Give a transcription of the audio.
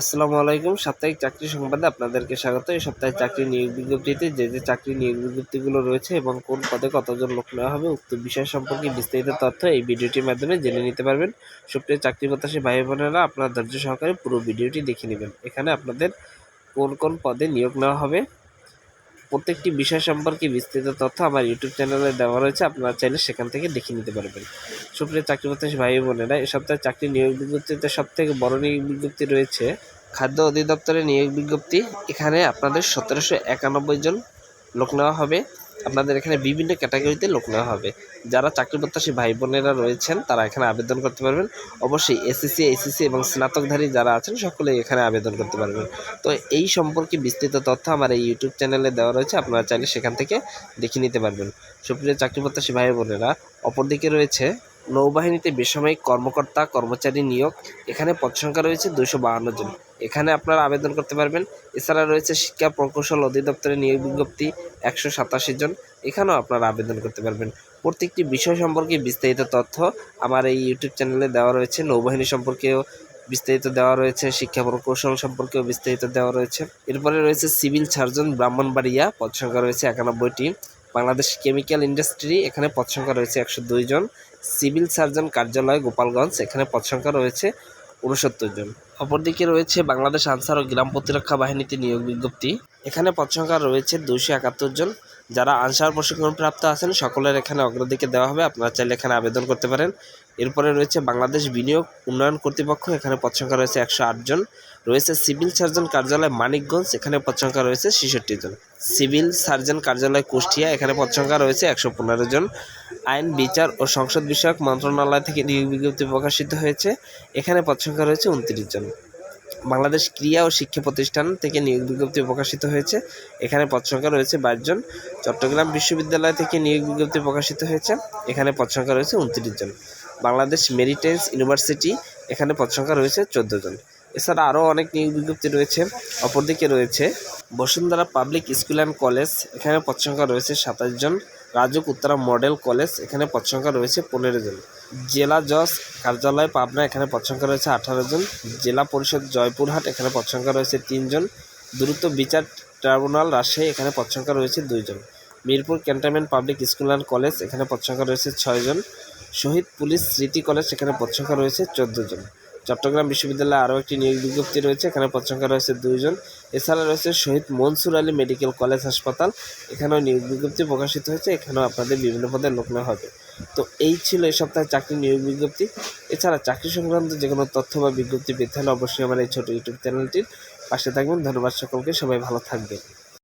আসসালামু আলাইকুম। সাপ্তাহিক চাকরি সংবাদে আপনাদেরকে স্বাগত। এই সপ্তাহে চাকরি নিয়োগ বিজ্ঞপ্তিতে যে যে চাকরি নিয়োগ বিজ্ঞপ্তিগুলো রয়েছে এবং কোন পদে কতজন লোক নেওয়া হবে, উক্ত বিষয় সম্পর্কে বিস্তারিত তথ্য এই ভিডিওটির মাধ্যমে জেনে নিতে পারবেন। সুপ্রিয় চাকরি প্রত্যাশী ভাই বোনেরা, আপনার ধৈর্য সহকারে পুরো ভিডিওটি দেখে নেবেন। এখানে আপনাদের কোন কোন পদে নিয়োগ নেওয়া হবে, প্রত্যেকটি বিষয় সম্পর্কে বিস্তৃত তথ্য আমার ইউটিউব চ্যানেলে দেওয়া রয়েছে। আপনারা চাইলে সেখান থেকে দেখে নিতে পারবেন। সুপ্রিয় চাকরি প্রত্যাশী ভাই বোনেরা এ সপ্তাহে চাকরি নিয়োগ বিজ্ঞপ্তিতে সব থেকে বড় নিয়োগ বিজ্ঞপ্তি রয়েছে খাদ্য অধিদপ্তরের নিয়োগ বিজ্ঞপ্তি। এখানে আপনাদের সতেরোশো একানব্বই জন লোক নেওয়া হবে। আপনাদের এখানে বিভিন্ন ক্যাটাগরিতে লোক নেওয়া হবে। যারা চাকরি প্রত্যাশী ভাই বোনেরা রয়েছেন, তারা এখানে আবেদন করতে পারবেন। অবশ্যই এসএসসি এইচএসসি এবং স্নাতকধারী যারা আছেন, সকলেই এখানে আবেদন করতে পারবেন। তো এই সম্পর্কে বিস্তৃত তথ্য আমার এই ইউটিউব চ্যানেলে দেওয়া রয়েছে। আপনারা চাইলে সেখান থেকে দেখে নিতে পারবেন। সুপ্রিয় চাকরি প্রত্যাশী ভাই বোনেরা অপরদিকে রয়েছে নৌবাহিনীতে বেসামরিক কর্মকর্তা, কর্মচারী নিয়োগ। এখানে পদ সংখ্যা রয়েছে দুশো বাহান্ন জন। এখানে আপনারা আবেদন করতে পারবেন। এছাড়া রয়েছে শিক্ষা প্রকৌশল অধিদপ্তরের নিয়োগ বিজ্ঞপ্তি একশো সাতাশি জন। এখানেও আপনারা আবেদন করতে পারবেন। প্রত্যেকটি বিষয় সম্পর্কে বিস্তারিত তথ্য আমার এই ইউটিউব চ্যানেলে দেওয়া রয়েছে। নৌবাহিনী সম্পর্কেও বিস্তারিত দেওয়া রয়েছে। শিক্ষা প্রকৌশল সম্পর্কেও বিস্তারিত দেওয়া রয়েছে। এরপরে রয়েছে সিভিল সার্জন ব্রাহ্মণবাড়িয়া। পদ সংখ্যা রয়েছে একানব্বইটি। বাংলাদেশ কেমিক্যাল ইন্ডাস্ট্রি, এখানে পদ সংখ্যা রয়েছে একশো দুই জন। সিভিল সার্জন কার্যালয়, গোপালগঞ্জ, এখানে পদ সংখ্যা রয়েছে উনসত্তর জন। অপরদিকে রয়েছে বাংলাদেশ আনসার ও গ্রাম প্রতিরক্ষা বাহিনীতে নিয়োগ বিজ্ঞপ্তি। এখানে পদ সংখ্যা রয়েছে দুশো একাত্তর জন। যারা আনসার প্রশিক্ষণপ্রাপ্ত আছেন, সকলের এখানে অগ্রাধিকার দেওয়া হবে। আপনারা চাইলে এখানে আবেদন করতে পারেন। এরপরে রয়েছে বাংলাদেশ বিনিয়োগ উন্নয়ন কর্তৃপক্ষ, এখানে পদ সংখ্যা রয়েছে একশো আট জন। রয়েছে সিভিল সার্জন কার্যালয় মানিকগঞ্জ, এখানে পদ সংখ্যা রয়েছে ছেষট্টি জন। সিভিল সার্জন কার্যালয় কুষ্টিয়া, এখানে পদ সংখ্যা রয়েছে একশো পনেরো জন। আইন, বিচার ও সংসদ বিষয়ক মন্ত্রণালয় থেকে নিয়োগ বিজ্ঞপ্তি প্রকাশিত হয়েছে, এখানে পদ সংখ্যা রয়েছে উনত্রিশ জন। বাংলাদেশ ক্রিয়া ও শিক্ষা প্রতিষ্ঠান থেকে নিয়োগ বিজ্ঞপ্তি প্রকাশিত হয়েছে, এখানে পদ সংখ্যা রয়েছে বাইশ জন। চট্টগ্রাম বিশ্ববিদ্যালয় থেকে নিয়োগ বিজ্ঞপ্তি প্রকাশিত হয়েছে, এখানে পদ সংখ্যা রয়েছে উনত্রিশ জন। বাংলাদেশ মেরিটাইন্স ইউনিভার্সিটি, এখানে পদ সংখ্যা রয়েছে চোদ্দ জন। এছাড়া আরও অনেক নিয়োগ বিজ্ঞপ্তি রয়েছে, অপরদিকে রয়েছে Bashundhara public school and college, এখানে পদ সংখ্যা রয়েছে সাতাশ জন। রাজুক উত্তরা মডেল কলেজ, এখানে পদ সংখ্যা রয়েছে পনেরো জন। জেলা জজ কার্যালয় পাবনা, এখানে পদ সংখ্যা রয়েছে আঠারো জন। জেলা পরিষদ জয়পুরহাট, এখানে পদ সংখ্যা রয়েছে তিনজন দ্রুত বিচার ট্রাইব্যুনাল রাজশাহী, এখানে পদ সংখ্যা রয়েছে দুইজন Mirpur cantonment public school and college, এখানে পদ সংখ্যা রয়েছে ছয়জন শহীদ পুলিশ স্মৃতি কলেজ এখানে পদ সংখ্যা রয়েছে চোদ্দ জন। চট্টগ্রাম বিশ্ববিদ্যালয়ে আরও একটি নিয়োগ বিজ্ঞপ্তি রয়েছে, এখানে পদ সংখ্যা রয়েছে দুইজন এছাড়া রয়েছে শহীদ মনসুর আলী মেডিকেল কলেজ হাসপাতাল, এখানেও নিয়োগ বিজ্ঞপ্তি প্রকাশিত হয়েছে, এখানেও আপনাদের বিভিন্ন পদে লোক নেওয়া হবে। তো এই ছিল এই সপ্তাহে চাকরি নিয়োগ বিজ্ঞপ্তি। এছাড়া চাকরি সংক্রান্ত যে কোনো তথ্য বা বিজ্ঞপ্তি পেতে হলে অবশ্যই আমার এই ছোটো ইউটিউব চ্যানেলটির পাশে থাকবেন। ধন্যবাদ সকলকে, সবাই ভালো থাকবেন।